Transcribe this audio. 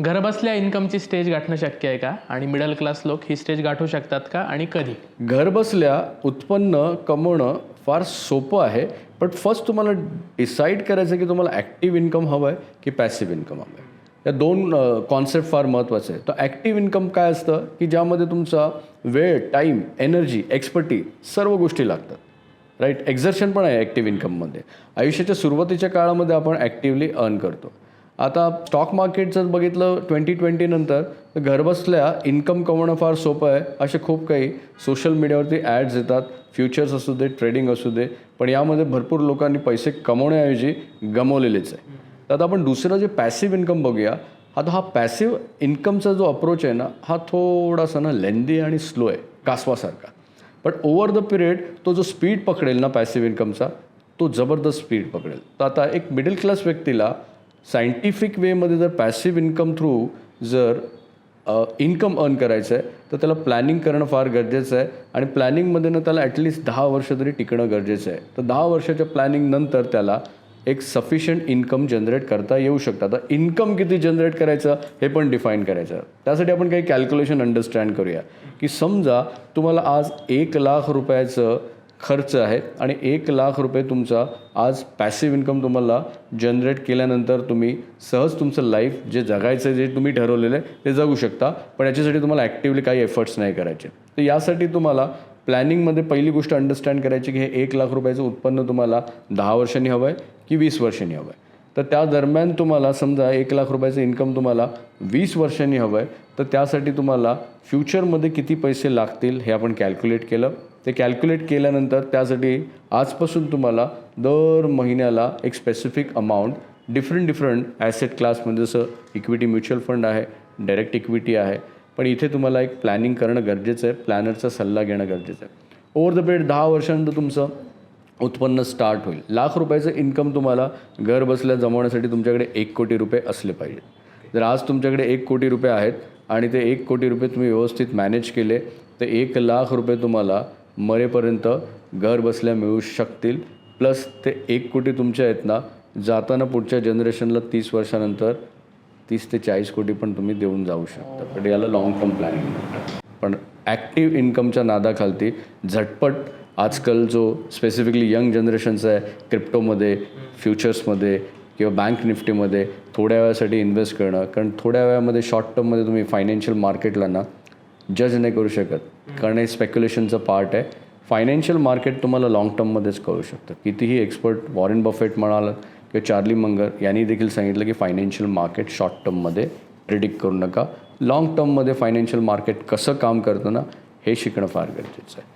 घरबसल्या इन्कमची स्टेज गाठणं शक्य आहे का? आणि मिडल क्लास लोक ही स्टेज गाठू शकतात का? आणि कधी? घरबसल्या उत्पन्न कमवणं फार सोपं आहे बट फर्स्ट तुम्हाला डिसाईड करायचं आहे की तुम्हाला ॲक्टिव्ह इन्कम हवं आहे की पॅसिव्ह इन्कम हवं आहे या दोन कॉन्सेप्ट फार महत्त्वाचे आहे तर ॲक्टिव्ह इन्कम काय असतं? की ज्यामध्ये तुमचा वेळ टाईम एनर्जी एक्सपर्टी सर्व गोष्टी लागतात. राईट एक्झर्शन पण आहे ॲक्टिव्ह इन्कममध्ये आयुष्याच्या सुरुवातीच्या काळामध्ये आपण ॲक्टिव्हली अर्न करतो. आता स्टॉक मार्केट जर बघितलं ट्वेंटी ट्वेंटी नंतर तर घरबसल्या इन्कम कमवणं फार सोपं आहे. असे खूप काही सोशल मीडियावरती ॲड्स येतात. फ्युचर्स असू दे ट्रेडिंग असू दे पण यामध्ये भरपूर लोकांनी पैसे कमवण्याऐवजी गमवलेलेच आहे. तर आता आपण दुसरं जे पॅसिव्ह इन्कम बघूया आता हा पॅसिव्ह इन्कमचा जो अप्रोच आहे ना हा थोडासा ना लेंदी आणि स्लो आहे कासवासारखा. बट ओवर द पिरियड तो जो स्पीड पकडेल ना पॅसिव्ह इन्कमचा तो जबरदस्त स्पीड पकडेल. तर आता एक मिडल क्लास व्यक्तीला सायंटिफिक वेमध्ये जर पॅसिव्ह इन्कम थ्रू जर इन्कम अर्न करायचं आहे तर त्याला प्लॅनिंग करणं फार गरजेचं आहे आणि प्लॅनिंगमध्ये ना त्याला ॲटलिस्ट दहा वर्ष तरी टिकणं गरजेचं आहे तर दहा वर्षाच्या प्लॅनिंगनंतर त्याला एक सफिशियंट इन्कम जनरेट करता येऊ शकतं. आता इन्कम किती जनरेट करायचं हे पण डिफाईन करायचं. त्यासाठी आपण काही कॅल्क्युलेशन अंडरस्टँड करूया. की समजा तुम्हाला आज एक लाख रुपयाचं खर्च आहे आणि एक लाख रुपये तुमचा आज पॅसिव्ह इन्कम तुम्हाला जनरेट केल्यानंतर तुम्ही सहज तुमचं लाईफ जे जगायचं जे तुम्ही ठरवलेलं आहे ते जगू शकता. पण याच्यासाठी तुम्हाला ॲक्टिवली काही एफर्ट्स नाही करायचे. तर यासाठी तुम्हाला प्लॅनिंगमध्ये पहिली गोष्ट अंडरस्टँड करायची की हे एक लाख रुपयाचं उत्पन्न तुम्हाला दहा वर्षांनी हवं आहे की वीस वर्षांनी हवं आहे तर त्या दरम्यान तुम्हाला समजा एक लाख रुपयाचं इन्कम तुम्हाला वीस वर्षांनी हवं आहे तर त्यासाठी तुम्हाला फ्युचरमध्ये किती पैसे लागतील हे आपण कॅल्क्युलेट केलं. ते कॅल्क्युलेट केल्यानंतर त्यासाठी आजपासून तुम्हाला दर महिन्याला एक specific amount different different asset क्लासमध्ये जसं इक्विटी म्युच्युअल फंड आहे डायरेक्ट इक्विटी आहे पण इथे तुम्हाला एक प्लॅनिंग करणं गरजेचं आहे प्लॅनरचा सल्ला घेणं गरजेचं आहे. ओव्हर द पिरियड दहा वर्षानंतर तुमचं उत्पन्न स्टार्ट होईल. लाख रुपयाचं इन्कम तुम्हाला घर बसल्या जमवण्यासाठी तुमच्याकडे एक कोटी रुपये असले पाहिजेत जर आज तुमच्याकडे एक कोटी रुपये आहेत आणि ते एक कोटी रुपये तुम्ही व्यवस्थित मॅनेज केले तर एक लाख रुपये तुम्हाला मरेपर्यंत घर बसल्या मिळू शकतील. प्लस ते एक कोटी तुमच्या आहेत ना जाताना पुढच्या जनरेशनला तीस वर्षानंतर तीस ते चाळीस कोटी पण तुम्ही देऊन जाऊ शकता. पण याला लाँग टर्म प्लॅनिंग म्हणतात. पण ॲक्टिव्ह इन्कमच्या नादाखालती झटपट आजकाल जो स्पेसिफिकली यंग जनरेशनचा आहे क्रिप्टोमध्ये फ्युचर्समध्ये किंवा बँक निफ्टीमध्ये थोड्या वेळासाठी इन्व्हेस्ट करणं. कारण थोड्या वेळामध्ये शॉर्ट टर्ममध्ये तुम्ही फायनान्शियल मार्केटला ना जज नाही करू शकत. कारण हे स्पेक्युलेशनचं पार्ट आहे. फायनान्शियल मार्केट तुम्हाला लाँग टर्ममध्येच कळू शकतं. कितीही एक्सपर्ट वॉरेन बफेट म्हणाल किंवा चार्ली मंगर यांनी देखील सांगितलं की फायनान्शियल मार्केट शॉर्ट टर्ममध्ये प्रिडिक्ट करू नका. लाँग टर्ममध्ये फायनान्शियल मार्केट कसं काम करतं ना हे शिकणं फार गरजेचं आहे.